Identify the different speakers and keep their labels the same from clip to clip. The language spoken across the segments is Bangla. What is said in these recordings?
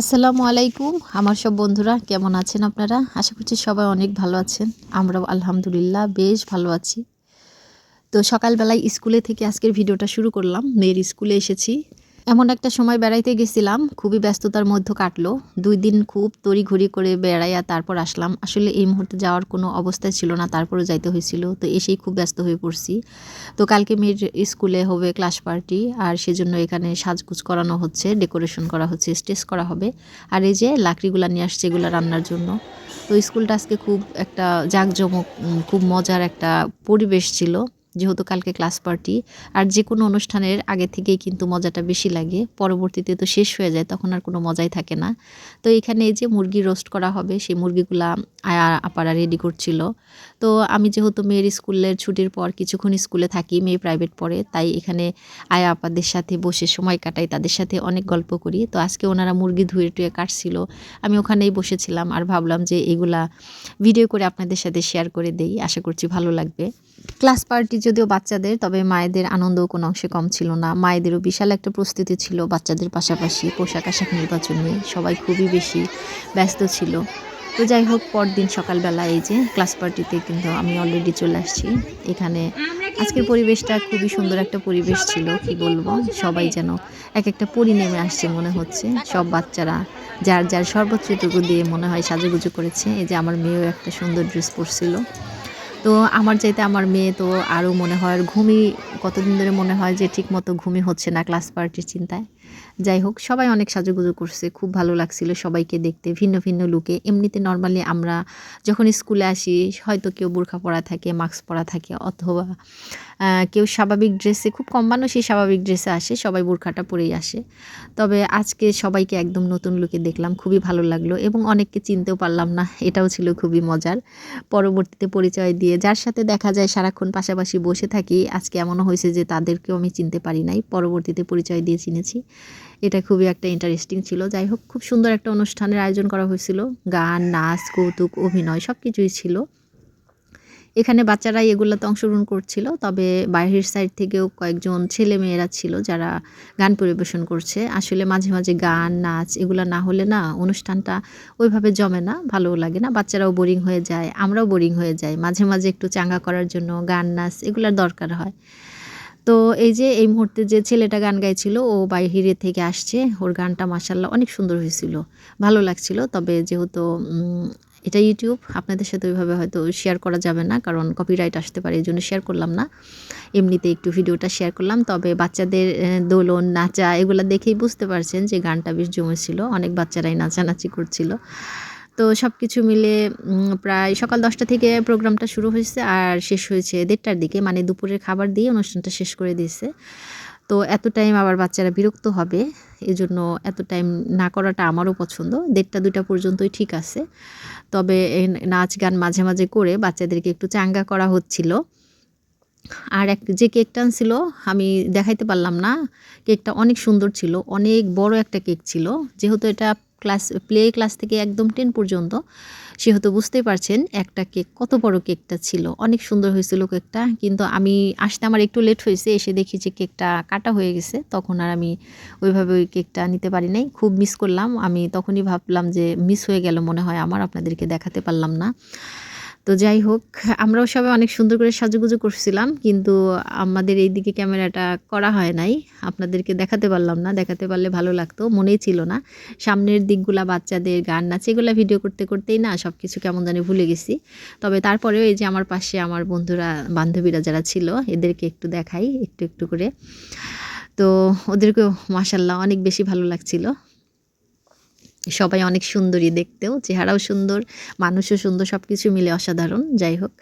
Speaker 1: আসসালামু আলাইকুম, আমার সব বন্ধুরা কেমন আছেন আপনারা? আশা করছি সবাই অনেক ভালো আছেন। আমরাও আলহামদুলিল্লাহ বেশ ভালো আছি। তো সকালবেলায় স্কুলে থেকে আজকের ভিডিওটা শুরু করলাম। মেয়ের স্কুলে এসেছি। এমন একটা সময় বেড়াইতে গেছিলাম, খুবই ব্যস্ততার মধ্যে কাটলো। দুই দিন খুব তড়িঘড়ি করে বেড়াইয়া তারপর আসলাম। আসলে এই মুহূর্তে যাওয়ার কোনো অবস্থায় ছিল না তারপরে যাইতে হয়েছিল। তো এসেই খুব ব্যস্ত হয়ে পড়ছি। তো কালকে মেয়ের স্কুলে হবে ক্লাস পার্টি, আর সেজন্য এখানে সাজগুজ করানো হচ্ছে, ডেকোরেশন করা হচ্ছে, স্টেজ করা হবে। আর এই যে লাকড়িগুলো নিয়ে আসছে এগুলো রান্নার জন্য। তো স্কুলটা আজকে খুব একটা জাঁকজমক খুব মজার একটা পরিবেশ ছিল। যেহেতু কালকে ক্লাস পার্টি আর যে কোনো অনুষ্ঠানের আগে থেকেই কিন্তু মজাটা বেশি লাগে। পরবর্তীতে তো শেষ হয়ে যায়, তখন আর কোনো মজাই থাকে না। তো এখানে এই যে মুরগি রোস্ট করা হবে, সেই মুরগিগুলা আপারা রেডি করছিল। তো আমি যেহেতু মেয়ের স্কুলের ছুটির পর কিছুক্ষণ স্কুলে থাকি, মেয়ে প্রাইভেট পড়ে, তাই এখানে আয়া আপাদের সাথে বসে সময় কাটাই, তাদের সাথে অনেক গল্প করি। তো আজকে ওনারা মুরগি ধুয়ে টুয়ে কাটছিল, আমি ওখানেই বসেছিলাম আর ভাবলাম যে এগুলা ভিডিও করে আপনাদের সাথে শেয়ার করে দেই, আশা করছি ভালো লাগবে। ক্লাস পার্টি যদিও বাচ্চাদের, তবে মায়েদের আনন্দও কোনো অংশে কম ছিল না। মায়েদেরও বিশাল একটা প্রস্তুতি ছিল বাচ্চাদের পাশাপাশি পোশাক আশাক নির্বাচন নিয়ে। সবাই খুবই বেশি ব্যস্ত ছিল। তো যাই হোক, পরদিন সকালবেলা এই যে ক্লাস পার্টিতে কিন্তু আমি অলরেডি চলে আসছি। এখানে আজকের পরিবেশটা খুবই সুন্দর একটা পরিবেশ ছিল, কি বলব? সবাই যেন এক একটা পরি নেমে আসছে মনে হচ্ছে। সব বাচ্চারা যার যার সর্বোচ্চটুকু দিয়ে মনে হয় সাজুগুজু করেছে। এই যে আমার মেয়েও একটা সুন্দর ড্রেস পরছিল। তো আমার চাইতে আমার মেয়ে তো আরও মনে হয় ঘুমই কতদিন ধরে মনে হয় যে ঠিক মতো ঘুমই হচ্ছে না ক্লাস পার্টির চিন্তায়। যাই হোক, সবাই অনেক সাজুগুজু করছে, খুব ভালো লাগছিল সবাইকে দেখতে, ভিন্ন ভিন্ন লুকে। এমনিতে নর্মালি আমরা যখন স্কুলে আসি, হয়তো কেউ বোরখা পরা থাকে মাস্ক পরা থাকে, অথবা কেউ স্বাভাবিক ড্রেসে খুব কম মানুষই স্বাভাবিক ড্রেসে আসে, সবাই বোরখাটা পরেই আসে। তবে আজকে সবাইকে একদম নতুন লুকে দেখলাম, খুবই ভালো লাগল এবং অনেককে চিনতেও পারলাম না, এটাও ছিল খুবই মজার। পরবর্তীতে পরিচয় দিয়ে যার সাথে দেখা যায় সারাক্ষণ পাশাপাশি বসে থাকি, আজকে এমনও হয়েছে যে তাদেরকেও আমি চিনতে পারি নাই, পরবর্তীতে পরিচয় দিয়ে চিনেছি। এটা খুবই একটা ইন্টারেস্টিং ছিল। যাই হোক, খুব সুন্দর একটা অনুষ্ঠানের আয়োজন করা হয়েছিল। গান, নাচ, কৌতুক, অভিনয় সব কিছুই ছিল। এখানে বাচ্চারা এগুলোতে অংশগ্রহণ করছিল, তবে বাইরের সাইড থেকেও কয়েকজন ছেলে মেয়েরা ছিল যারা গান পরিবেশন করছে। আসলে মাঝে মাঝে গান, নাচ এগুলো না হলে না অনুষ্ঠানটা ওইভাবে জমে না, ভালোও লাগে না। বাচ্চারাও বোরিং হয়ে যায়, আমরাও বোরিং হয়ে যাই। মাঝে মাঝে একটু চাঙ্গা করার জন্য গান, নাচ এগুলোর দরকার হয়। তো এই যে, এই মুহূর্তে যে ছেলেটা গান গাইছিল, ও বাইরে থেকে আসছে। ওর গানটা মাসাল্লাহ অনেক সুন্দর হয়েছিল, ভালো লাগছিল। তবে যেহেতু এটা ইউটিউব আপনাদের সাথে ওইভাবে হয়তো শেয়ার করা যাবে না, কারণ কপিরাইট আসতে পারে এই জন্য শেয়ার করলাম না। এমনিতে একটু ভিডিওটা শেয়ার করলাম, তবে বাচ্চাদের দোলন, নাচা, এগুলো দেখেই বুঝতে পারছেন যে গানটা বেশ জমেছিল, অনেক বাচ্চারাই নাচানাচি করছিল। তো সব কিছু মিলে প্রায় সকাল দশটা থেকে প্রোগ্রামটা শুরু হয়েছে, আর শেষ হয়েছে দেড়টার দিকে মানে দুপুরের খাবার দিয়ে অনুষ্ঠানটা শেষ করে দিয়েছে। তো এত টাইম আবার বাচ্চারা বিরক্ত হবে, এজন্য এত টাইম না করাটা আমারও পছন্দ। দেড়টা দুটা পর্যন্তই ঠিক আছে। তবে নাচ গান মাঝে মাঝে করে বাচ্চাদেরকে একটু চাঙ্গা করা হচ্ছিল। আর এক যে কেকটা ছিল আমি দেখাইতে পারলাম না। কেকটা অনেক সুন্দর ছিল, অনেক বড় একটা কেক ছিল। যেহেতু এটা ক্লাস প্লে ক্লাস থেকে একদম টেন পর্যন্ত, সে হয়তো বুঝতেই পারছেন একটা কেক, কত বড় কেকটা ছিল। অনেক সুন্দর হয়েছিল কেকটা, কিন্তু আমি আসতে আমার একটু লেট হয়েছে, এসে দেখি যে কেকটা কাটা হয়ে গেছে, তখন আর আমি ওইভাবে ওই কেকটা নিতে পারি নাই। খুব মিস করলাম। আমি তখনই ভাবলাম যে মিস হয়ে গেল মনে হয়, আমার আপনাদেরকে দেখাতে পারলাম না। তো যাই হোক, আমরাও সবাই অনেক সুন্দর করে সাজুগুজু করছিলাম, কিন্তু আমাদের এই দিকে ক্যামেরাটা করা হয় নাই। আপনাদেরকে দেখাতে পারলাম না, দেখাতে পারলে ভালো লাগতো, মনেই ছিল না। সামনের দিকগুলা বাচ্চাদের গান নাচ, এগুলা ভিডিও করতে করতেই না সব কিছু কেমন জানি ভুলে গেছি। তবে তারপরেও এই যে আমার পাশে আমার বন্ধুরা, বান্ধবীরা যারা ছিল, এদেরকে একটু দেখাই, একটু একটু করে। তো ওদেরকেও মাসাল্লাহ অনেক বেশি ভালো লাগছিল। সবাই অনেক সুন্দরী দেখতেও, চেহারাও সুন্দর, মানুষও সুন্দর সব কিছু মিলে অসাধারণ, যাই হোক।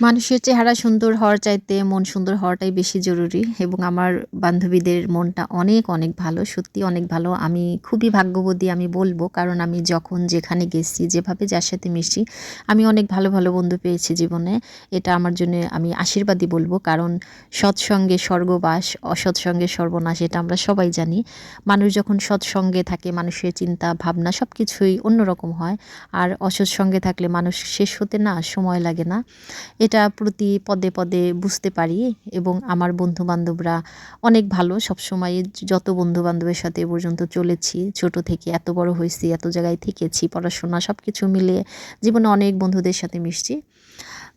Speaker 1: মানুষের চেহারা সুন্দর হওয়ার চাইতে মন সুন্দর হওয়াটাই বেশি জরুরি এবং আমার বান্ধবীদের মনটা অনেক অনেক ভালো, সত্যি অনেক ভালো। আমি খুবই ভাগ্যবতী আমি বলব, কারণ আমি যখন যেখানে গেছি, যেভাবে যার সাথে মিশি, আমি অনেক ভালো ভালো বন্ধু পেয়েছি জীবনে। এটা আমার জন্য আমি আশীর্বাদই বলব, কারণ সৎসঙ্গে স্বর্গবাস, অসৎসঙ্গে সর্বনাশ, এটা আমরা সবাই জানি। মানুষ যখন সৎসঙ্গে থাকে, মানুষের চিন্তা, ভাবনা ভাবনা সব কিছুই অন্যরকম হয়। আর অসৎ সঙ্গে থাকলে মানুষ শেষ হতে না সময় লাগে না। এটা প্রতি পদে পদে বুঝতে পারি এবং আমার বন্ধু বান্ধবরা অনেক ভালো। সবসময় যত বন্ধু বান্ধবের সাথে পর্যন্ত চলেছি, ছোট থেকে এত বড় হয়েছি, এত জায়গায় থেকেছি, পড়াশোনা সব কিছু মিলিয়ে জীবনে অনেক বন্ধুদের সাথে মিশছি।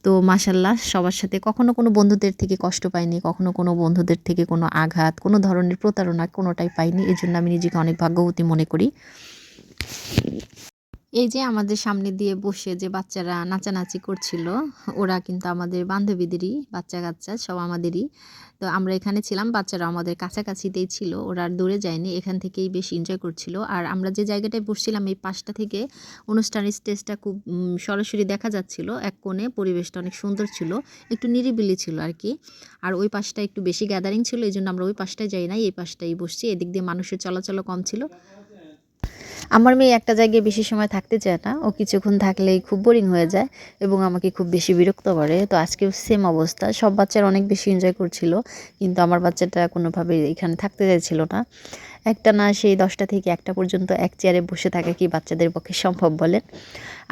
Speaker 1: তো মাসাল্লাহ সবার সাথে কখনো কোনো বন্ধুদের থেকে কষ্ট পাইনি, কখনো কোনো বন্ধুদের থেকে কোনো আঘাত, কোনো ধরনের প্রতারণা কোনোটাই পাইনি। এই জন্য আমি নিজেকে অনেক ভাগ্যবতী মনে করি। এই যে আমাদের সামনে দিয়ে বসে যে বাচ্চারা নাচানাচি করছিল, ওরা কিন্তু আমাদের বান্ধবীদেরই বাচ্চা কাচ্চা সব আমাদেরই। তো আমরা এখানে ছিলাম বাচ্চারা আমাদের কাছাকাছিতেই ছিল, ওরা আর দূরে যায়নি, এখান থেকেই বেশ এনজয় করছিল। আর আমরা যে জায়গাটায় বসছিলাম, এই পাশটা থেকে অনুষ্ঠানের স্টেজটা খুব সরাসরি দেখা যাচ্ছিল, এক কোণে পরিবেশটা অনেক সুন্দর ছিল, একটু নিরিবিলি ছিল আর কি। আর ওই পাশটা একটু বেশি গ্যাদারিং ছিল, এই জন্য আমরা ওই পাশটায় যাই নাই, এই পাশটাই বসছি, এদিক দিয়ে মানুষের চলাচলও কম ছিল। আমার মেয়ে একটা জায়গায় বেশি সময় থাকতে চায় না। ও কিছুক্ষণ থাকলেই খুব বোরিং হয়ে যায় এবং আমাকে খুব বেশি বিরক্ত করে। তো আজকেও সেম অবস্থা। সব বাচ্চারা অনেক বেশি এনজয় করছিল, কিন্তু আমার বাচ্চাটা কোনোভাবে এখানে থাকতে চাইছিল না। একটা না সেই দশটা থেকে একটা পর্যন্ত এক চেয়ারে বসে থাকা কি বাচ্চাদের পক্ষে সম্ভব বলেন?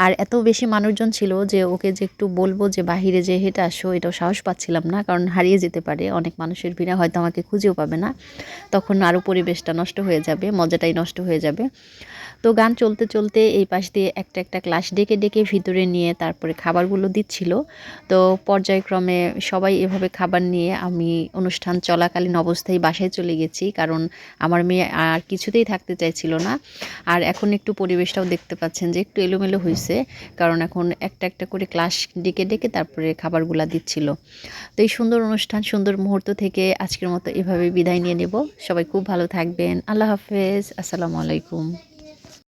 Speaker 1: আর এত বেশি মানুষজন ছিল যে ওকে যে একটু বলব যে বাহিরে যে হেঁটে আসো, এটাও সাহস পাচ্ছিলাম না, কারণ হারিয়ে যেতে পারে। অনেক মানুষের ভিড়ে হয়তো আমাকে খুঁজেও পাবে না। তখন আরও পরিবেশটা নষ্ট হয়ে যাবে, মজাটাই নষ্ট হয়ে যাবে। তো গান চলতে চলতে এই পাশ দিয়ে একটা একটা ক্লাস ডেকে ডেকে ভিতরে নিয়ে তারপরে খাবারগুলো দিচ্ছিল। তো পর্যায়ক্রমে সবাই এভাবে খাবার নিয়ে আমি অনুষ্ঠান চলাকালীন অবস্থায় বাসায় চলে গেছি, কারণ আমার মেয়ে আর কিছুতেই থাকতে চাইছিল না। আর এখন একটু পরিবেশটাও দেখতে পাচ্ছেন যে একটু এলোমেলো হয়েছে কারণ এখন একটা একটা করে ক্লাস ডেকে ডেকে তারপরে খাবারগুলা দিচ্ছিল। তো এই সুন্দর অনুষ্ঠান, সুন্দর মুহূর্ত থেকে আজকের মতো এভাবে বিদায় নিয়ে নেব। সবাই খুব ভালো থাকবেন। আল্লাহ হাফেজ। আসসালামু আলাইকুম।